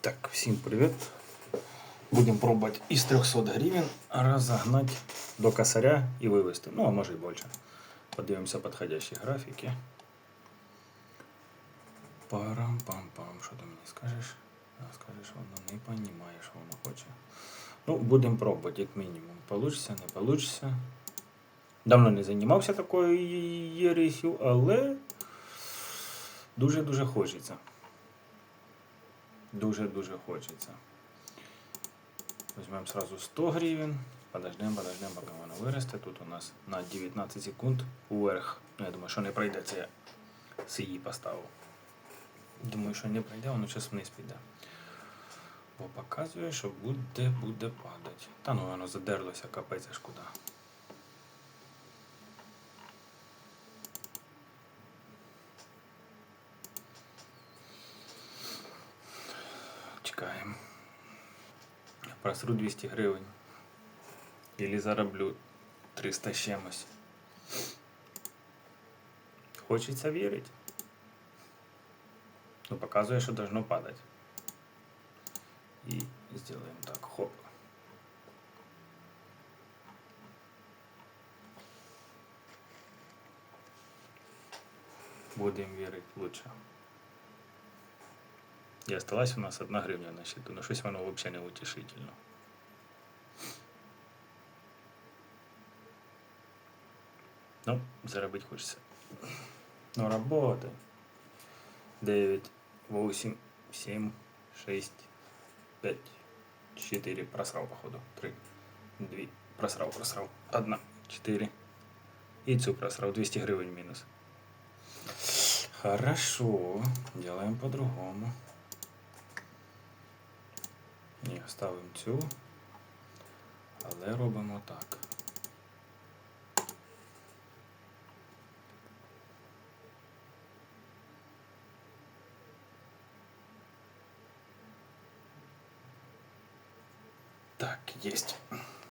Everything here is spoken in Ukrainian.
Так, всім привіт. Будемо пробувати із 300 гривень розогнати до косаря і вивести. Ну, а може і більше. Подивимося підходящі графіки. Парам-пам-пам. Що ти мені скажеш? А, скажеш, воно не розуміє, що воно хоче. Ну, будемо пробувати, як мінімум. Получиться, не получиться. Давно не займався такою єресю, але дуже-дуже хочеться. Дуже-дуже хочеться. Візьмемо сразу 100 гривень. Подождемо, подождемо, поки воно виросте. Тут у нас на 19 секунд вверх. Ну, я думаю, що не пройде, це з її поставив. Думаю, що не пройде, воно зараз вниз піде. Бо показує, що буде, буде падати. Та ну воно задерлося, капець аж куди. Чекаємо. Просру 200 гривень. Ілі зароблю 300 з чимось. Хочеться вірити. Ну, показує, що должно падати. І зробимо так. Хоп. Будем вірити лучше. И осталась у нас одна гривня на счету. Ну, щось воно взагалі не утішительно. Ну, заробити хочеться. Ну, работай. 9, 8, 7, 6, 5, 4. Просрав, походу. 3, 2. Просрав, просрав. 1, 4. І цю просрав. 200 гривень мінус. Хорошо. Делаем по-другому. Ні, ставимо цю. Але робимо так. Так, єсть.